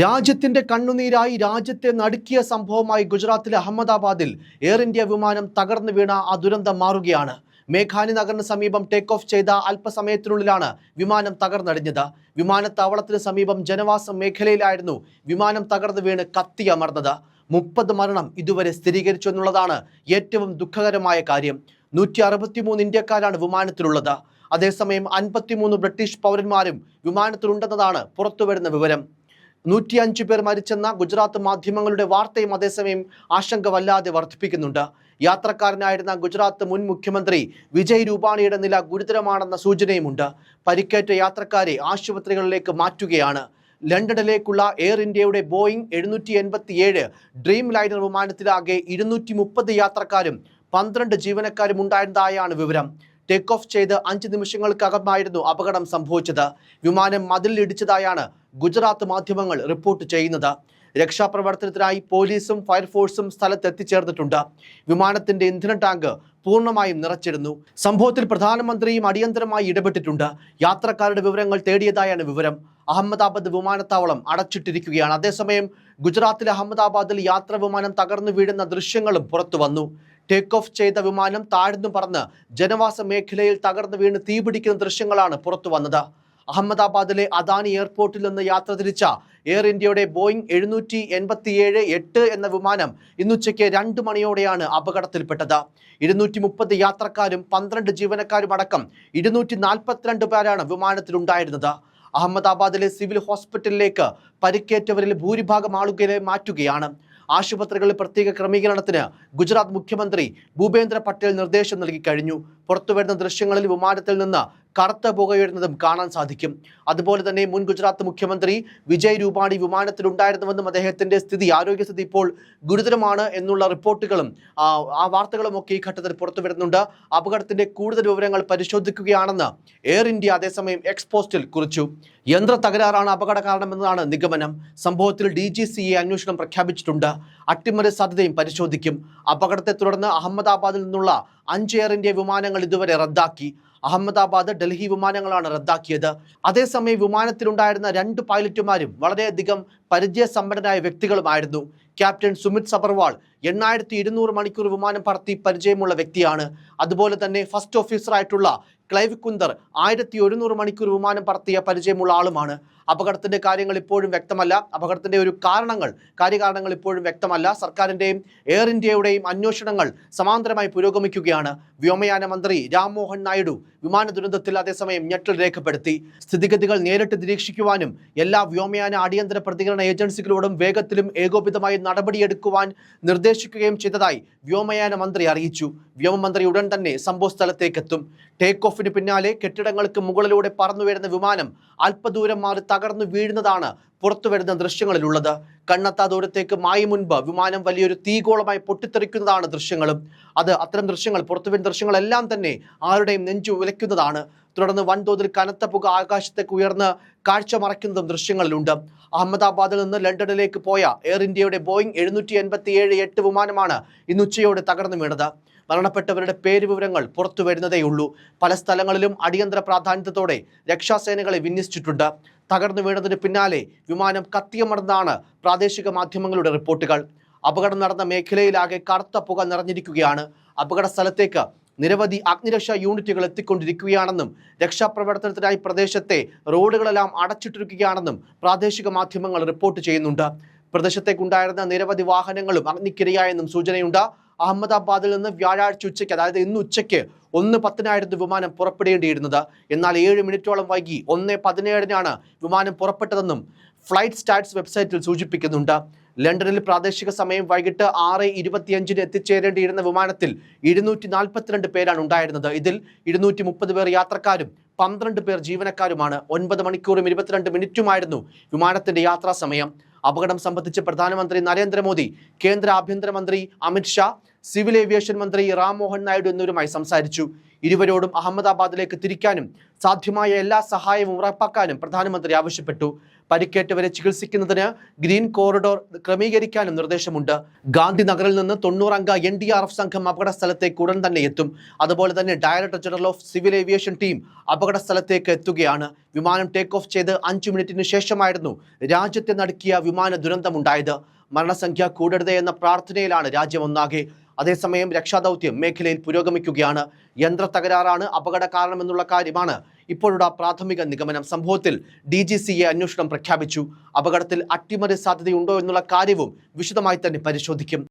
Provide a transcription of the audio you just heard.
രാജ്യത്തിന്റെ കണ്ണുനീരായി രാജ്യത്തെ നടുക്കിയ സംഭവമായി ഗുജറാത്തിലെ അഹമ്മദാബാദിൽ എയർ ഇന്ത്യ വിമാനം തകർന്നു വീണ ആ ദുരന്തം മാറുകയാണ്. മേഘാനി നഗറിന് സമീപം ടേക്ക് ഓഫ് ചെയ്ത അല്പസമയത്തിനുള്ളിലാണ് വിമാനം തകർന്നടിഞ്ഞത്. വിമാനത്താവളത്തിന് സമീപം ജനവാസ മേഖലയിലായിരുന്നു വിമാനം തകർന്നു വീണ് കത്തിയമർന്നത് മുപ്പത് മരണം ഇതുവരെ സ്ഥിരീകരിച്ചു എന്നുള്ളതാണ് ഏറ്റവും ദുഃഖകരമായ കാര്യം. നൂറ്റി അറുപത്തിമൂന്ന് ഇന്ത്യക്കാരാണ് വിമാനത്തിലുള്ളത്. അതേസമയം അൻപത്തിമൂന്ന് ബ്രിട്ടീഷ് പൗരന്മാരും വിമാനത്തിലുണ്ടെന്നതാണ് പുറത്തുവരുന്ന വിവരം. നൂറ്റി അഞ്ച് പേർ മരിച്ചെന്ന ഗുജറാത്ത് മാധ്യമങ്ങളുടെ വാർത്തയും അതേസമയം ആശങ്ക വല്ലാതെ വർദ്ധിപ്പിക്കുന്നുണ്ട്. യാത്രക്കാരനായിരുന്ന ഗുജറാത്ത് മുൻ മുഖ്യമന്ത്രി വിജയ് രൂപാണിയുടെ നില ഗുരുതരമാണെന്ന സൂചനയുമുണ്ട്. പരിക്കേറ്റ യാത്രക്കാരെ ആശുപത്രികളിലേക്ക് മാറ്റുകയാണ്. ലണ്ടനിലേക്കുള്ള എയർ ഇന്ത്യയുടെ ബോയിംഗ് എഴുന്നൂറ്റി എൺപത്തിയേഴ് ഡ്രീം ലൈനർ വിമാനത്തിലാകെ ഇരുന്നൂറ്റി മുപ്പത് യാത്രക്കാരും പന്ത്രണ്ട് ജീവനക്കാരും ഉണ്ടായിരുന്നതായാണ് വിവരം. ടേക്ക് ഓഫ് ചെയ്ത് അഞ്ച് നിമിഷങ്ങൾക്കകമായിരുന്നു അപകടം സംഭവിച്ചത്. വിമാനം മതിലിടിച്ചതായാണ് ഗുജറാത്ത് മാധ്യമങ്ങൾ റിപ്പോർട്ട് ചെയ്യുന്നത്. രക്ഷാപ്രവർത്തനത്തിനായി പോലീസും ഫയർഫോഴ്സും സ്ഥലത്ത് എത്തിച്ചേർന്നിട്ടുണ്ട് വിമാനത്തിന്റെ ഇന്ധന ടാങ്ക് പൂർണമായും നിറച്ചിരുന്നു. സംഭവത്തിൽ പ്രധാനമന്ത്രിയും അടിയന്തരമായി ഇടപെട്ടിട്ടുണ്ട്. യാത്രക്കാരുടെ വിവരങ്ങൾ തേടിയതായാണ് വിവരം. അഹമ്മദാബാദ് വിമാനത്താവളം അടച്ചിട്ടിരിക്കുകയാണ്. അതേസമയം ഗുജറാത്തിലെ അഹമ്മദാബാദിൽ യാത്രാ വിമാനം തകർന്നു വീഴുന്ന ദൃശ്യങ്ങളും പുറത്തു വന്നു ടേക്ക് ഓഫ് ചെയ്ത വിമാനം താഴ്ന്നു പറന്ന് ജനവാസ മേഖലയിൽ തകർന്നു വീണ് തീപിടിക്കുന്ന ദൃശ്യങ്ങളാണ് പുറത്തു വന്നത്. അഹമ്മദാബാദിലെ അദാനി എയർപോർട്ടിൽ നിന്ന് യാത്ര തിരിച്ച എയർ ഇന്ത്യയുടെ ബോയിങ് എഴുന്നൂറ്റി എൺപത്തിയേഴ് എട്ട് എന്ന വിമാനം ഇന്നുച്ചയ്ക്ക് രണ്ട് മണിയോടെയാണ് അപകടത്തിൽപ്പെട്ടത്. ഇരുന്നൂറ്റി മുപ്പത് യാത്രക്കാരും പന്ത്രണ്ട് ജീവനക്കാരും അടക്കം ഇരുന്നൂറ്റി നാൽപ്പത്തിരണ്ട് പേരാണ് വിമാനത്തിലുണ്ടായിരുന്നത്. അഹമ്മദാബാദിലെ സിവിൽ ഹോസ്പിറ്റലിലേക്ക് പരിക്കേറ്റവരിൽ ഭൂരിഭാഗം ആളുകളെ മാറ്റുകയാണ്. ആശുപത്രികളിൽ പ്രത്യേക ക്രമീകരണത്തിന് ഗുജറാത്ത് മുഖ്യമന്ത്രി ഭൂപേന്ദ്ര പട്ടേൽ നിർദ്ദേശം നൽകി കഴിഞ്ഞു. പുറത്തുവരുന്ന ദൃശ്യങ്ങളിൽ വിമാനത്തിൽ നിന്ന് കറുത്ത പുകയുന്നതും കാണാൻ സാധിക്കും. അതുപോലെ തന്നെ മുൻ ഗുജറാത്ത് മുഖ്യമന്ത്രി വിജയ് രൂപാണി വിമാനത്തിലുണ്ടായിരുന്നുവെന്നും അദ്ദേഹത്തിന്റെ സ്ഥിതി ആരോഗ്യസ്ഥിതി ഇപ്പോൾ ഗുരുതരമാണ് എന്നുള്ള റിപ്പോർട്ടുകളും ആ, വാർത്തകളും ഒക്കെ ഈ ഘട്ടത്തിൽ പുറത്തു വരുന്നുണ്ട്. അപകടത്തിന്റെ കൂടുതൽ വിവരങ്ങൾ പരിശോധിക്കുകയാണെന്ന് എയർ ഇന്ത്യ അതേസമയം എക്സ്പോസ്റ്റിൽ കുറിച്ചു. യന്ത്ര തകരാറാണ് അപകട കാരണമെന്നതാണ് നിഗമനം. സംഭവത്തിൽ ഡി ജി സി എ അന്വേഷണം പ്രഖ്യാപിച്ചിട്ടുണ്ട്. അട്ടിമറി സാധ്യതയും പരിശോധിക്കും. അപകടത്തെ തുടർന്ന് അഹമ്മദാബാദിൽ നിന്നുള്ള അഞ്ച് എയർ ഇന്ത്യ വിമാനങ്ങൾ ഇതുവരെ റദ്ദാക്കി. അഹമ്മദാബാദ് ഡൽഹി വിമാനങ്ങളാണ് റദ്ദാക്കിയത്. അതേസമയം വിമാനത്തിലുണ്ടായിരുന്ന രണ്ട് പൈലറ്റുമാരും വളരെയധികം പരിചയസമ്പന്നരായ വ്യക്തികളുമായിരുന്നു. ക്യാപ്റ്റൻ സുമിത് സബർവാൾ എണ്ണായിരത്തി ഇരുന്നൂറ് മണിക്കൂർ വിമാനം പറത്തി പരിചയമുള്ള വ്യക്തിയാണ്. അതുപോലെ തന്നെ ഫസ്റ്റ് ഓഫീസറായിട്ടുള്ള ക്ലൈവ് കുന്ദർ ആയിരത്തി ഒരുന്നൂറ് മണിക്കൂർ വിമാനം പറത്തിയ പരിചയമുള്ള ആളുമാണ്. അപകടത്തിന്റെ കാര്യങ്ങൾ ഇപ്പോഴും വ്യക്തമല്ല. അപകടത്തിന്റെ ഒരു കാരണങ്ങൾ കാര്യകാരണങ്ങൾ ഇപ്പോഴും വ്യക്തമല്ല. സർക്കാരിന്റെയും എയർ ഇന്ത്യയുടെയും അന്വേഷണങ്ങൾ സമാന്തരമായി പുരോഗമിക്കുകയാണ്. വ്യോമയാന മന്ത്രി രാംമോഹൻ നായിഡു വിമാന ദുരന്തത്തിൽ അതേസമയം ഞെട്ടൽ രേഖപ്പെടുത്തി. സ്ഥിതിഗതികൾ നേരിട്ട് നിരീക്ഷിക്കുവാനും എല്ലാ വ്യോമയാന അടിയന്തര പ്രതികരണ ഏജൻസികളോടും വേഗത്തിലും ഏകോപിതമായി നടപടിയെടുക്കുവാൻ നിർദ്ദേശിക്കുകയും ചെയ്തതായി വ്യോമയാന മന്ത്രി അറിയിച്ചു. വ്യോമമന്ത്രി ഉടൻ തന്നെ സംഭവ സ്ഥലത്തേക്ക് എത്തും ടേക്ക് ഓഫിന് പിന്നാലെ കെട്ടിടങ്ങൾക്ക് മുകളിലൂടെ പറന്നുവരുന്ന വിമാനം അല്പദൂരം മാറി തകർന്നു വീഴുന്നതാണ് പുറത്തുവരുന്ന ദൃശ്യങ്ങളിലുള്ളത്. കണ്ണത്താ ദൂരത്തേക്ക് മായി മുൻപ് വിമാനം വലിയൊരു തീകോളമായി പൊട്ടിത്തെറിക്കുന്നതാണ് ദൃശ്യങ്ങളും. അത് അത്തരം ദൃശ്യങ്ങൾ പുറത്തുവരുന്ന ദൃശ്യങ്ങളെല്ലാം തന്നെ ആരുടെയും നെഞ്ചു ഉലയ്ക്കുന്നതാണ്. തുടർന്ന് വൻതോതിൽ കനത്ത പുക ആകാശത്തേക്ക് ഉയർന്ന് കാഴ്ച മറയ്ക്കുന്നതും ദൃശ്യങ്ങളിലുണ്ട്. അഹമ്മദാബാദിൽ നിന്ന് ലണ്ടനിലേക്ക് പോയ എയർ ഇന്ത്യയുടെ ബോയിങ് എഴുന്നൂറ്റി എൺപത്തിയേഴ് എട്ട് വിമാനമാണ് ഇന്ന് ഉച്ചയോടെ തകർന്നു വീണത്. മരണപ്പെട്ടവരുടെ പേര് വിവരങ്ങൾ പുറത്തു വരുന്നതേയുള്ളൂ പല സ്ഥലങ്ങളിലും അടിയന്തര പ്രാധാന്യത്തോടെ രക്ഷാസേനകളെ വിന്യസിച്ചിട്ടുണ്ട്. തകർന്നു വീണതിന് പിന്നാലെ വിമാനം കത്തിയമർന്നാണ് പ്രാദേശിക മാധ്യമങ്ങളുടെ റിപ്പോർട്ടുകൾ. അപകടം നടന്ന മേഖലയിലാകെ കറുത്ത പുക നിറഞ്ഞിരിക്കുകയാണ്. അപകട സ്ഥലത്തേക്ക് നിരവധി അഗ്നിരക്ഷാ യൂണിറ്റുകൾ എത്തിക്കൊണ്ടിരിക്കുകയാണെന്നും രക്ഷാപ്രവർത്തനത്തിനായി പ്രദേശത്തെ റോഡുകളെല്ലാം അടച്ചിട്ടിരിക്കുകയാണെന്നും പ്രാദേശിക മാധ്യമങ്ങൾ റിപ്പോർട്ട് ചെയ്യുന്നുണ്ട്. പ്രദേശത്തേക്കുണ്ടായിരുന്ന നിരവധി വാഹനങ്ങളും അഗ്നിക്കിരയായെന്നും സൂചനയുണ്ട്. അഹമ്മദാബാദിൽ നിന്ന് വ്യാഴാഴ്ച ഉച്ചയ്ക്ക് അതായത് ഇന്ന് ഉച്ചയ്ക്ക് ഒന്ന് പത്തിനായിരുന്നു വിമാനം പുറപ്പെടേണ്ടിയിരുന്നത്. എന്നാൽ ഏഴ് മിനിറ്റോളം വൈകി ഒന്ന് പതിനേഴിനാണ് വിമാനം പുറപ്പെട്ടതെന്നും ഫ്ലൈറ്റ് സ്റ്റാറ്റ്സ് വെബ്സൈറ്റിൽ സൂചിപ്പിക്കുന്നുണ്ട്. ലണ്ടനിൽ പ്രാദേശിക സമയം വൈകിട്ട് ആറ് ഇരുപത്തിയഞ്ചിന് എത്തിച്ചേരേണ്ടിയിരുന്ന വിമാനത്തിൽ ഇരുന്നൂറ്റി നാൽപ്പത്തിരണ്ട് പേരാണ് ഉണ്ടായിരുന്നത്. ഇതിൽ ഇരുന്നൂറ്റി മുപ്പത് പേർ യാത്രക്കാരും പന്ത്രണ്ട് പേർ ജീവനക്കാരുമാണ്. ഒൻപത് മണിക്കൂറും ഇരുപത്തിരണ്ട് മിനിറ്റുമായിരുന്നു വിമാനത്തിന്റെ യാത്രാ സമയം. അപകടം സംബന്ധിച്ച് പ്രധാനമന്ത്രി നരേന്ദ്രമോദി കേന്ദ്ര ആഭ്യന്തരമന്ത്രി അമിത്ഷാ സിവിൽ ഏവിയേഷൻ മന്ത്രി റാം മോഹൻ നായിഡു എന്നിവരുമായി സംസാരിച്ചു. ഇരുവരോടും അഹമ്മദാബാദിലേക്ക് തിരിക്കാനും സാധ്യമായ എല്ലാ സഹായവും ഉറപ്പാക്കാനും പ്രധാനമന്ത്രി ആവശ്യപ്പെട്ടു. പരിക്കേറ്റവരെ ചികിത്സിക്കുന്നതിന് ഗ്രീൻ കോറിഡോർ ക്രമീകരിക്കാനും നിർദ്ദേശമുണ്ട്. ഗാന്ധിനഗറിൽ നിന്ന് തൊണ്ണൂറംഗ എൻ ഡി ആർ എഫ് സംഘം അപകട സ്ഥലത്തേക്ക് ഉടൻ തന്നെ എത്തും. അതുപോലെ തന്നെ director general of civil aviation team അപകട സ്ഥലത്തേക്ക് എത്തുകയാണ്. വിമാനം ടേക്ക് ഓഫ് ചെയ്ത് അഞ്ചു മിനിറ്റിന് ശേഷമായിരുന്നു രാജ്യത്തെ നടുക്കിയ വിമാന ദുരന്തമുണ്ടായത്. മരണസംഖ്യ കൂടരുതേ എന്ന പ്രാർത്ഥനയിലാണ് രാജ്യമൊന്നാകെ അതേസമയം രക്ഷാദൗത്യം മേഖലയിൽ പുരോഗമിക്കുകയാണ്. യന്ത്ര തകരാറാണ് അപകട കാരണമെന്നുള്ള കാര്യമാണ് ഇപ്പോഴുള്ള പ്രാഥമിക നിഗമനം. സംഭവത്തിൽ ഡി ജി അന്വേഷണം പ്രഖ്യാപിച്ചു. അപകടത്തിൽ അട്ടിമറി സാധ്യതയുണ്ടോ എന്നുള്ള കാര്യവും വിശദമായി തന്നെ പരിശോധിക്കും.